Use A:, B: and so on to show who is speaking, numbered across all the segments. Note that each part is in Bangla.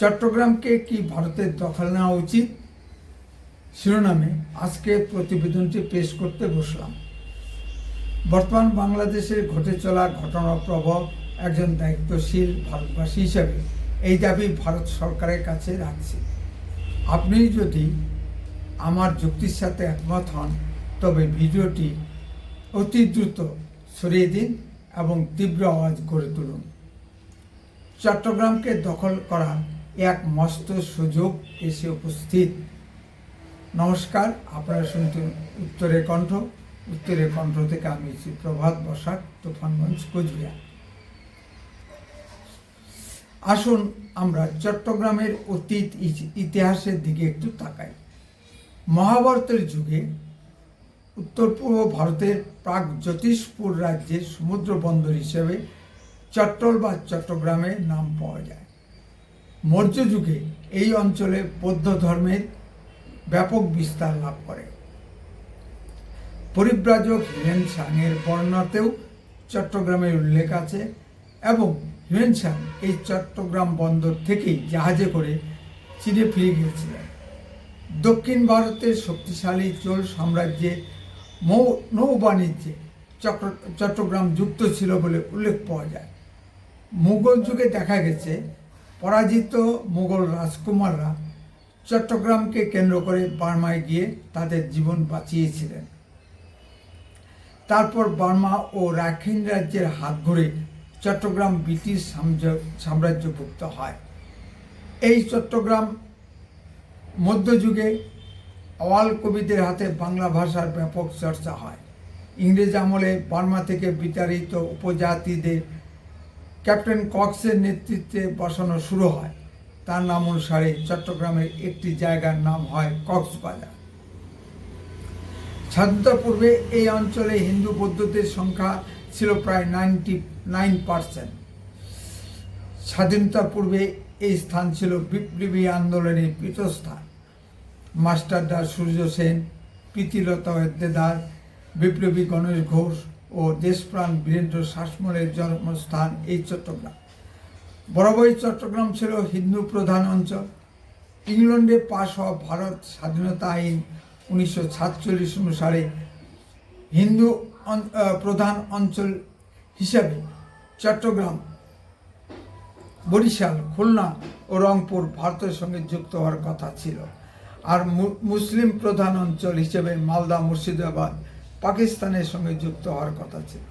A: চট্টগ্রামকে কি ভারতের দখল নেওয়া উচিত? শিরোনামে, আজকে প্রতিবেদনটি পেশ করতে বসলাম। বর্তমান বাংলাদেশের ঘটে চলা ঘটনার প্রভাব একজন দায়িত্বশীল ভারতবাসী হিসেবে এই দাবি ভারত সরকারের কাছে রাখছি। আপনি যদি আমার যুক্তির সাথে একমত হন, তবে ভিডিওটি অতি দ্রুত সরিয়ে দিন এবং তীব্র আওয়াজ গড়ে তুলুন। চট্টগ্রামকে দখল করার এক মস্ত সুযোগ এসে উপস্থিত। নমস্কার, আপনারা শুনছেন উত্তরের কণ্ঠ। উত্তরের কণ্ঠ থেকে আমি প্রভাত বসাক, তুফানগঞ্জ, কোচবিহার। আসুন, আমরা চট্টগ্রামের অতীত ইতি- ইতিহাসের দিকে একটু তাকাই। মহাভারতের যুগে উত্তর পূর্ব ভারতের প্রাক জ্যোতিষপুর রাজ্যের সমুদ্র বন্দর হিসেবে চট্টল বা চট্টগ্রামের নাম পাওয়া যায়। মৌর্য যুগে এই অঞ্চলে বৌদ্ধ ধর্মের ব্যাপক বিস্তার লাভ করে। পরিব্রাজক হিরেন সাংয়ের বর্ণনাতেও চট্টগ্রামের উল্লেখ আছে এবং হিরেন সাং এই চট্টগ্রাম বন্দর থেকেই জাহাজে করে চীনে ফিরে গিয়েছিলেন। দক্ষিণ ভারতের শক্তিশালী চোল সাম্রাজ্যে মৌ নৌ বাণিজ্যে চক্র, চট্টগ্রাম যুক্ত ছিল বলে উল্লেখ পাওয়া যায়। মুঘল যুগে দেখা গেছে পরাজিত মুঘল রাজকুমাররা চট্টগ্রামকে কেন্দ্র করে বার্মায় গিয়ে তাদের জীবন বাঁচিয়েছিলেন। তারপর বার্মা ও রাখিন রাজ্যের হাত ধরে চট্টগ্রাম ব্রিটিশ সাম্রাজ্য- সাম্রাজ্যভুক্ত হয়। এই চট্টগ্রাম মধ্যযুগে অওয়াল কবিদের হাতে বাংলা ভাষার ব্যাপক চর্চা হয়। ইংরেজ আমলে বার্মা থেকে বিতাড়িত উপজাতিদের ক্যাপ্টেন কক্সের নেতৃত্বে বসানো শুরু হয়। তার নাম অনুসারে চট্টগ্রামের একটি জায়গার নাম হয় কক্সবাজার। স্বাধীনতা পূর্বে এই অঞ্চলে হিন্দু বৌদ্ধদের সংখ্যা ছিল প্রায় নাইনটি নাইন পার্সেন্ট। স্বাধীনতার পূর্বে এই স্থান ছিল বিপ্লবী আন্দোলনের পীঠস্থান। মাস্টারদার সূর্য সেন, প্রীতিলতা ওয়েদ্দেদার বিপ্লবী গণেশ ঘোষ ও দেশপ্রাণ বীরেন্দ্র শাসমলের জন্মস্থান এই চট্টগ্রাম। বরাবরই চট্টগ্রাম ছিল হিন্দু প্রধান অঞ্চল। ইংল্যান্ডে পাশ হওয়া ভারত স্বাধীনতা আইন উনিশশো সাতচল্লিশ অনুসারে হিন্দু প্রধান অঞ্চল হিসাবে চট্টগ্রাম, বরিশাল, খুলনা ও রংপুর ভারতের সঙ্গে যুক্ত হওয়ার কথা ছিল। আর মুসলিম প্রধান অঞ্চল হিসেবে মালদা, মুর্শিদাবাদ পাকিস্তানের সঙ্গে যুক্ত হওয়ার কথা ছিল।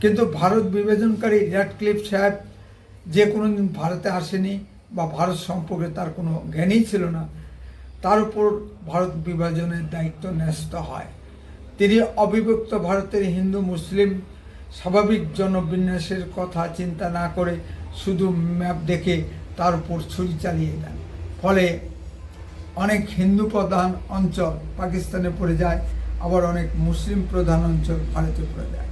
A: কিন্তু ভারত বিভাজনকারী র্যাডক্লিফ সাহেব যে কোনো দিন ভারতে আসেনি বা ভারত সম্পর্কে তার কোনো জ্ঞানই ছিল না, তার উপর ভারত বিভাজনের দায়িত্ব ন্যস্ত হয়। তিনি অবিভক্ত ভারতের হিন্দু মুসলিম স্বাভাবিক জনবিন্যাসের কথা চিন্তা না করে শুধু ম্যাপ দেখে তার উপর ছুরি চালিয়ে দেন। ফলে অনেক হিন্দু প্রধান অঞ্চল পাকিস্তানে পড়ে যায় আবার অনেক মুসলিম প্রধান অঞ্চল ভারতে পড়ে যায়।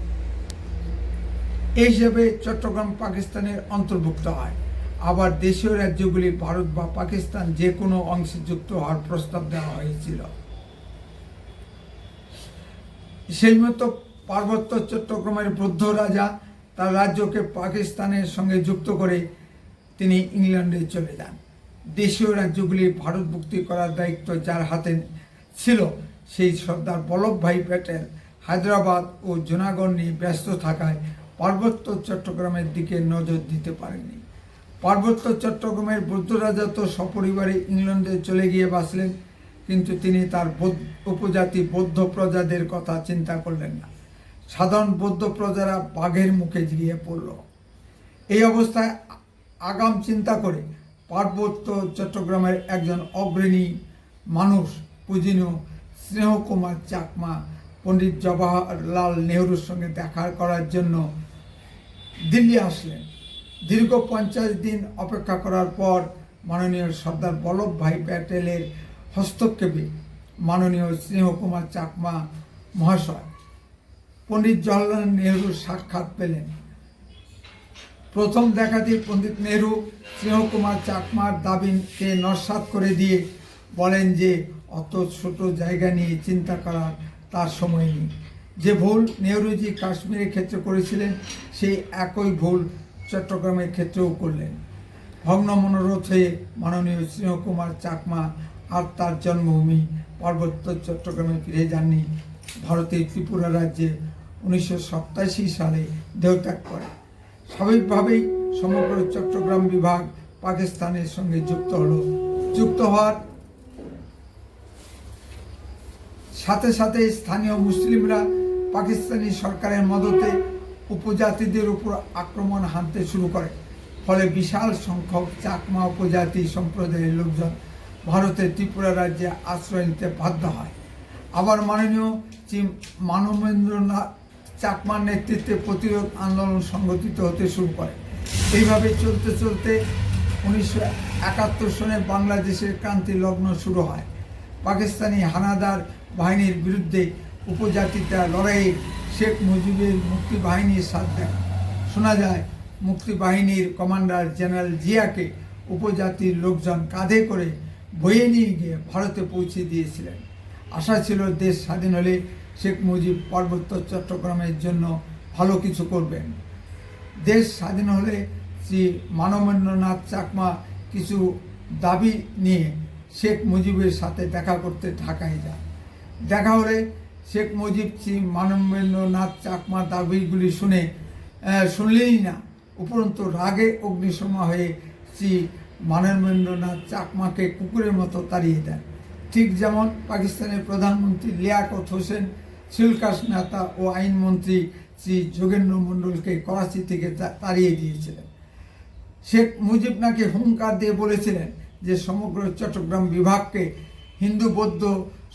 A: এই হিসেবে চট্টগ্রাম পাকিস্তানের অন্তর্ভুক্ত হয়। আবার দেশীয় রাজ্যগুলি ভারত বা পাকিস্তান যে কোনো অংশে যুক্ত হওয়ার প্রস্তাব দেওয়া হয়েছিল। সেই মতো পার্বত্য চট্টগ্রামের বৌদ্ধ রাজা তার রাজ্যকে পাকিস্তানের সঙ্গে যুক্ত করে তিনি ইংল্যান্ডে চলে যান। দেশীয় রাজ্যগুলি ভারতভুক্তি করার দায়িত্ব যার হাতে ছিল সেই সর্দার বল্লভভাই প্যাটেল হায়দ্রাবাদ ও জুনাগড় নিয়ে ব্যস্ত থাকায় পার্বত্য চট্টগ্রামের দিকে নজর দিতে পারেনি পার্বত্য চট্টগ্রামের বৌদ্ধ রাজা তো সপরিবারে ইংল্যান্ডে চলে গিয়ে বাঁচলেন, কিন্তু তিনি তার উপজাতি বৌদ্ধ প্রজাদের কথা চিন্তা করলেন না। সাধারণ বৌদ্ধ প্রজারা বাঘের মুখে গিয়ে পড়ল। এই অবস্থায় আগাম চিন্তা করে পার্বত্য চট্টগ্রামের একজন অগ্রণী মানুষ পূজনীয় স্নেহকুমার চাকমা পণ্ডিত জওয়াহরলাল নেহরুর সঙ্গে দেখা করার জন্য দিল্লি আসলেন। দীর্ঘ পঞ্চাশ দিন অপেক্ষা করার পর মাননীয় সর্দার বল্লভভাই প্যাটেলের হস্তক্ষেপে মাননীয় স্নেহকুমার চাকমা মহাশয় পণ্ডিত জওয়াহরলাল নেহরুর সাক্ষাৎ পেলেন। প্রথম দেখাতেই পণ্ডিত নেহরু স্নেহকুমার চাকমার দাবিকে নস্বাত করে দিয়ে বলেন যে অত ছোট জায়গা নিয়ে চিন্তা করার তার সময় নেই। যে ভুল নেহরুজি কাশ্মীরের ক্ষেত্রে করেছিলেন, সেই একই ভুল চট্টগ্রামের ক্ষেত্রেও করলেন। ভগ্ন মনোরথ হয়ে মাননীয় শ্রীকুমার চাকমা আর তার জন্মভূমি পার্বত্য চট্টগ্রামে ফিরে যাননি। ভারতের ত্রিপুরা রাজ্যে উনিশশো সাতাশি সালে দেহত্যাগ করে। স্বাভাবিকভাবেই সমগ্র চট্টগ্রাম বিভাগ পাকিস্তানের সঙ্গে যুক্ত হলো। যুক্ত হওয়ার সাথে সাথে স্থানীয় মুসলিমরা পাকিস্তানি সরকারের মদতে উপজাতিদের উপর আক্রমণ হানতে শুরু করে। ফলে বিশাল সংখ্যক চাকমা উপজাতি সম্প্রদায়ের লোকজন ভারতের ত্রিপুরা রাজ্যে আশ্রয় নিতে বাধ্য হয়। আবার মাননীয় শ্রী মানবেন্দ্রনাথ চাকমার নেতৃত্বে প্রতিরোধ আন্দোলন সংগঠিত হতে শুরু করে। এইভাবে চলতে চলতে উনিশশো একাত্তর সনে বাংলাদেশের ক্রান্তি লগ্ন শুরু হয়। পাকিস্তানি হানাদার বাহিনীর বিরুদ্ধে উপজাতিটা লড়াইয়ে শেখ মুজিবের মুক্তি বাহিনীর সাথ দেয় শোনা যায় মুক্তি বাহিনীর কমান্ডার জেনারেল জিয়াকে উপজাতির লোকজন কাঁধে করে বয়ে নিয়ে গিয়ে ভারতে পৌঁছে দিয়েছিলেন। আশা ছিল দেশ স্বাধীন হলে শেখ মুজিব পার্বত্য চট্টগ্রামের জন্য ভালো কিছু করবেন। দেশ স্বাধীন হলে শ্রী মানবেন্দ্রনাথ চাকমা কিছু দাবি নিয়ে শেখ মুজিবের সাথে দেখা করতে ঢাকায় যান। দেখা হলে শেখ মুজিব শ্রী মানবেন্দ্রনাথ চাকমা, দাবিগুলি শুনে শুনলেই না। উপরন্তু রাগে অগ্নিসমা হয়ে শ্রী মানবেন্দ্রনাথ চাকমাকে কুকুরের মতো তাড়িয়ে দেন। ঠিক যেমন পাকিস্তানের প্রধানমন্ত্রী লিয়াকত হোসেন সিলকাস নেতা ও আইনমন্ত্রী শ্রী যোগেন্দ্র মণ্ডলকে করাচি থেকে তাড়িয়ে দিয়েছিলেন। শেখ মুজিব নাকি হুঙ্কার দিয়ে বলেছিলেন যে সমগ্র চট্টগ্রাম বিভাগকে হিন্দু, বৌদ্ধ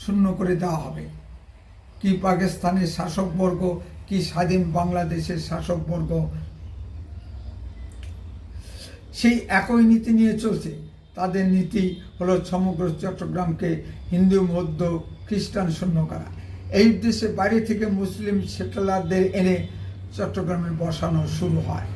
A: শূন্য করে দেওয়া হবে। কি পাকিস্তানের শাসকবর্গ কি স্বাধীন বাংলাদেশের শাসকবর্গ সেই একই নীতি নিয়ে চলছে। তাদের নীতি হলো সমগ্র চট্টগ্রামকে হিন্দু, মধ্য, খ্রিস্টান শূন্য করা। এই উদ্দেশ্যে বাইরে থেকে মুসলিম সেটেলারদের এনে চট্টগ্রামে বসানো শুরু হয়।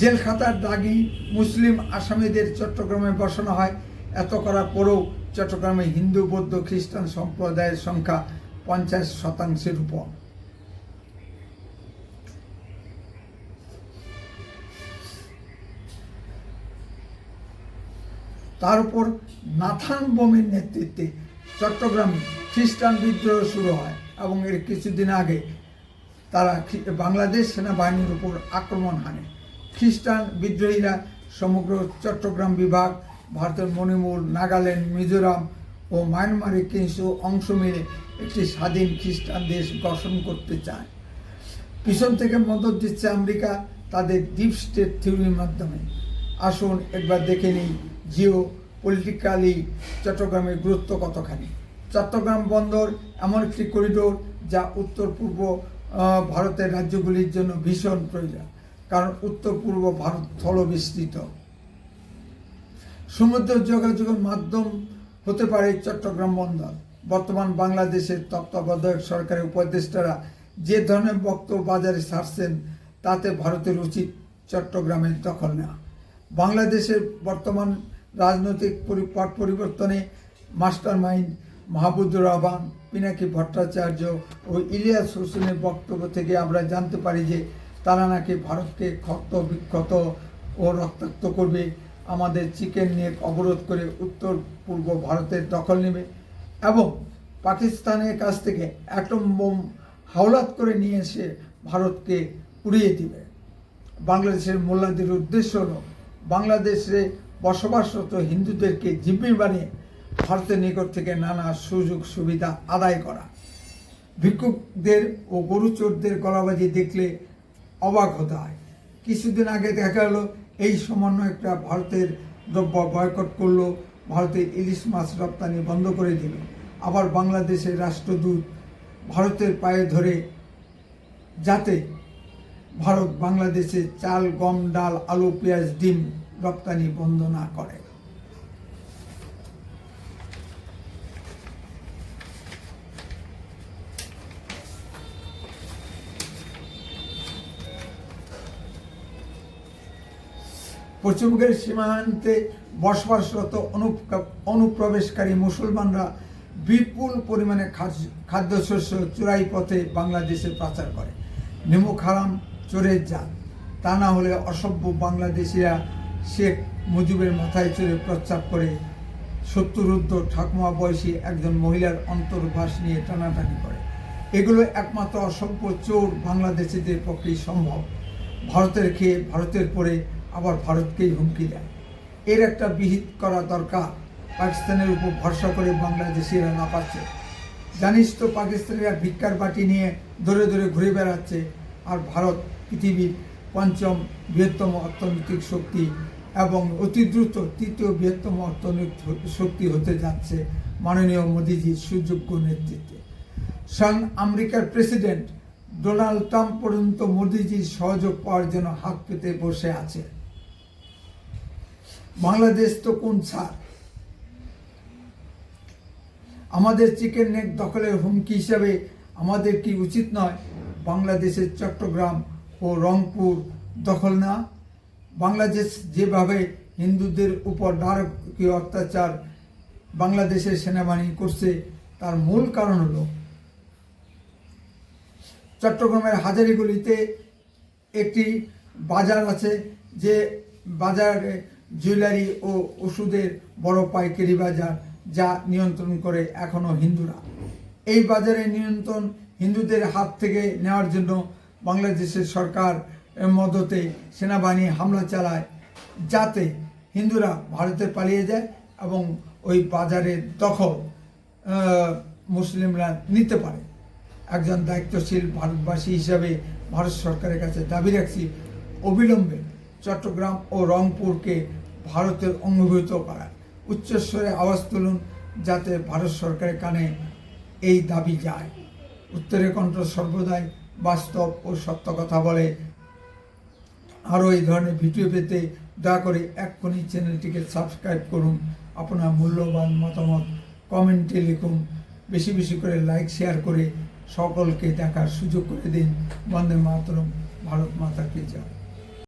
A: জেলখাতার দাগি মুসলিম আসামিদের চট্টগ্রামে বসানো হয়। এত করার পরেও চট্টগ্রামে হিন্দু, বৌদ্ধ, খ্রিস্টান সম্প্রদায়ের সংখ্যা পঞ্চাশ শতাংশের উপর। তার উপর নাথান বোমের নেতৃত্বে চট্টগ্রামে খ্রিস্টান বিদ্রোহ শুরু হয় এবং এর কিছুদিন আগে তারা বাংলাদেশ সেনাবাহিনীর উপর আক্রমণ হানে। খ্রিস্টান বিদ্রোহীরা সমগ্র চট্টগ্রাম বিভাগ ভারতের মণিপুর নাগাল্যান্ড, মিজোরাম ও মায়ানমারে কিছু অংশ মিলে একটি স্বাধীন খ্রিস্টান দেশ গঠন করতে চায়। পিছন থেকে মদত দিচ্ছে আমেরিকা তাদের ডিপ স্টেট থিওরির মাধ্যমে। আসুন একবার দেখে নিই জিও পলিটিক্যালি চট্টগ্রামের গুরুত্ব কতখানি। চট্টগ্রাম বন্দর এমন একটি করিডোর যা উত্তর পূর্ব ভারতের রাজ্যগুলির জন্য ভীষণ প্রয়োজন, কারণ উত্তর পূর্ব ভারত স্থল বিস্তৃত সমুদ্র যোগাযোগের মাধ্যম হতে পারে চট্টগ্রাম বন্দর। বর্তমান বাংলাদেশের তত্ত্বাবধায়ক সরকারের উপদেষ্টারা যে ধরনের বক্তব্য বাজারে ছাড়ছেন তাতে ভারতের উচিত চট্টগ্রামের দখল নেওয়া। বাংলাদেশের বর্তমান রাজনৈতিক পট পরিবর্তনে মাস্টার মাইন্ড মাহবুদুর রহমান, পিনাকি ভট্টাচার্য ও ইলিয়াস হোসেনের বক্তব্য থেকে আমরা জানতে পারি যে তারা নাকি ভারতকে ক্ষত বিক্ষত ও রক্তাক্ত করবে। আমাদের চিকেন নিয়ে অবরোধ করে উত্তর পূর্ব ভারতের দখল নেবে এবং পাকিস্তানের কাছ থেকে অ্যাটম বোম হাওলাত করে নিয়ে এসে ভারতকে উড়িয়ে দিবে। বাংলাদেশের মোল্লাদের উদ্দেশ্য হলো বাংলাদেশে বসবাসরত হিন্দুদেরকে জিম্মি বানিয়ে ভারতের নিকট থেকে নানা সুযোগ সুবিধা আদায় করা। ভিক্ষুকদের ও গরুচোরদের গলাবাজি দেখলে অবাক হতে হয়। কিছুদিন আগে দেখা গেলো এই সমন্বয়কটা ভারতের দ্রব্য বয়কট করল ভারতে ইলিশ মাছ রপ্তানি বন্ধ করে দিল। আবার বাংলাদেশের রাষ্ট্রদূত ভারতের পায়ে ধরে যাতে ভারত বাংলাদেশে চাল, গম, ডাল, আলু, পেঁয়াজ, ডিম রপ্তানি বন্ধ না করে। পশ্চিমবঙ্গের সীমান্তে বসবাসরত অনুপ- অনুপ্রবেশকারী মুসলমানরা বিপুল পরিমাণে খাদ্য- খাদ্যশস্য চোরাই পথে বাংলাদেশে পাচার করে। নিমুখ হারাম চোরের জাত। তা না হলে অসভ্য বাংলাদেশিরা শেখ মুজিবের মাথায় চড়ে প্রস্তাব করে সত্তরুদ্ধ ঠাকুমা বয়সী একজন মহিলার অন্তর্ভাস নিয়ে টানাটানি করে। এগুলো একমাত্র অসভ্য চোর বাংলাদেশিদের পক্ষেই সম্ভব। ভারতের খেয়ে ভারতের পরে আবার ভারতকেই হুমকি দেয়। এর একটা বিহিত করা দরকার। পাকিস্তানের উপর ভরসা করে বাংলাদেশিরা না পাচ্ছে জানিস তো, পাকিস্তানিরা ভিক্ষার বাটি নিয়ে ধরে ধরে ঘুরে বেড়াচ্ছে আর ভারত পৃথিবীর পঞ্চম বৃহত্তম অর্থনৈতিক শক্তি এবং অতি দ্রুত তৃতীয় বৃহত্তম অর্থনৈতিক শক্তি হতে যাচ্ছে মাননীয় মোদীজির সুযোগ্য নেতৃত্বে। স্বয়ং আমেরিকার প্রেসিডেন্ট ডোনাল্ড ট্রাম্প পর্যন্ত মোদীজির সহযোগ পাওয়ার জন্য হাত পেতে বসে আছে। বাংলাদেশ তো কোন ছাড়? আমাদের চিকেন নেক দখলের হুমকি হিসাবে আমাদের কি উচিত নয় বাংলাদেশের চট্টগ্রাম ও রংপুর দখল না বাংলাদেশ যেভাবে হিন্দুদের উপর নারকীয় অত্যাচার বাংলাদেশের সেনাবাহিনী করছে, তার মূল কারণ হলো চট্টগ্রামের হাজারিগুলিতে একটি বাজার আছে, যে বাজারে জুয়েলারি ও ওষুধের বড় পাইকারি বাজার যা নিয়ন্ত্রণ করে এখনও হিন্দুরা। এই বাজারে নিয়ন্ত্রণ হিন্দুদের হাত থেকে নেওয়ার জন্য বাংলাদেশের সরকার মদতে সেনাবাহিনী হামলা চালায় যাতে হিন্দুরা ভারতে পালিয়ে যায় এবং ওই বাজারের দখল মুসলিমরা নিতে পারে। একজন দায়িত্বশীল ভারতবাসী হিসাবে ভারত সরকারের কাছে দাবি রাখছি, অবিলম্বে চট্টগ্রাম ও রংপুরকে ভারতের অঙ্গভূত করা উচ্চস্বরে আওয়াজ তুলুন যাতে ভারত সরকারের কানে এই দাবি যায়। উত্তরের কণ্ঠ সর্বদাই বাস্তব ও সত্য কথা বলে। আরও এই ধরনের ভিডিও পেতে দয়া করে এক্ষুনি চ্যানেলটিকে সাবস্ক্রাইব করুন। আপনার মূল্যবান মতামত কমেন্টে লিখুন। বেশি বেশি করে লাইক, শেয়ার করে সকলকে দেখার সুযোগ করে দিন। বন্দে মাতরম, ভারত মাতাকে জয়।